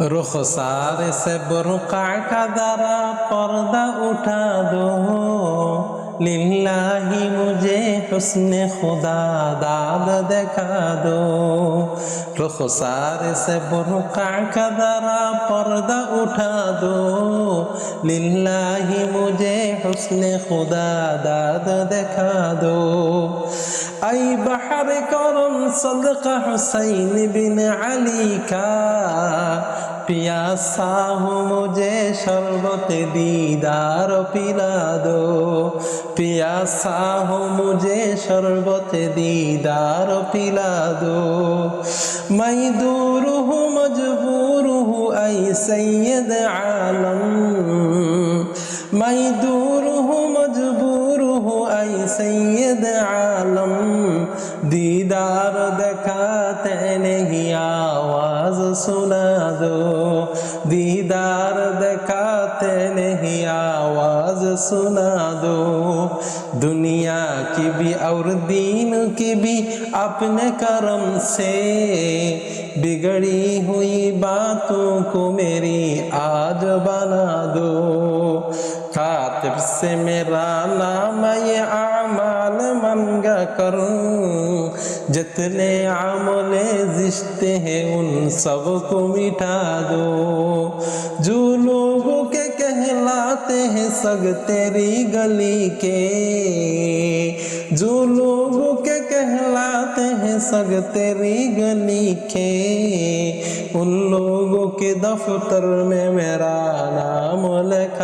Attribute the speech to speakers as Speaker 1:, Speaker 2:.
Speaker 1: रुखसार से बुरका का दरा पर्दा उठा दो लिल्लाही मुझे हुस्न खुदा दाद दिखा दो रुखसार से बुरका का दरा पर्दा उठा दो लिल्लाही मुझे हुस्न खुदा दाद दिखा दो आई बहर करम सदका हुसैन बिन अली का পিয়াসা হো মুঝে শরবতে দিদার পিলা দো। পিয়াসা হো মুঝে শরবতে দিদার পিলা দো। মাই দূর হো মজবুর হো আই সৈয়দ আলম। মাই দূর হো মজবুর হো আই সৈয়দ আলম। দিদার দেখা सुना दो दीदार दिखाते नहीं, आवाज़ सुना दो दुनिया की भी और दीन की भी अपने कर्म से बिगड़ी हुई बातों को मेरी आज बना दो। कातिब से मेरा नाम ये आमाल मंगा करूँ। जितने आमले जिश्ते हैं, उन सबको मिटा दो। जो लोगों के कहलाते हैं, सग तेरी गली के। जो लोगों के कहलाते हैं, सग तेरी गली के। उन लोगों के दफ्तर में मेरा नाम लिखा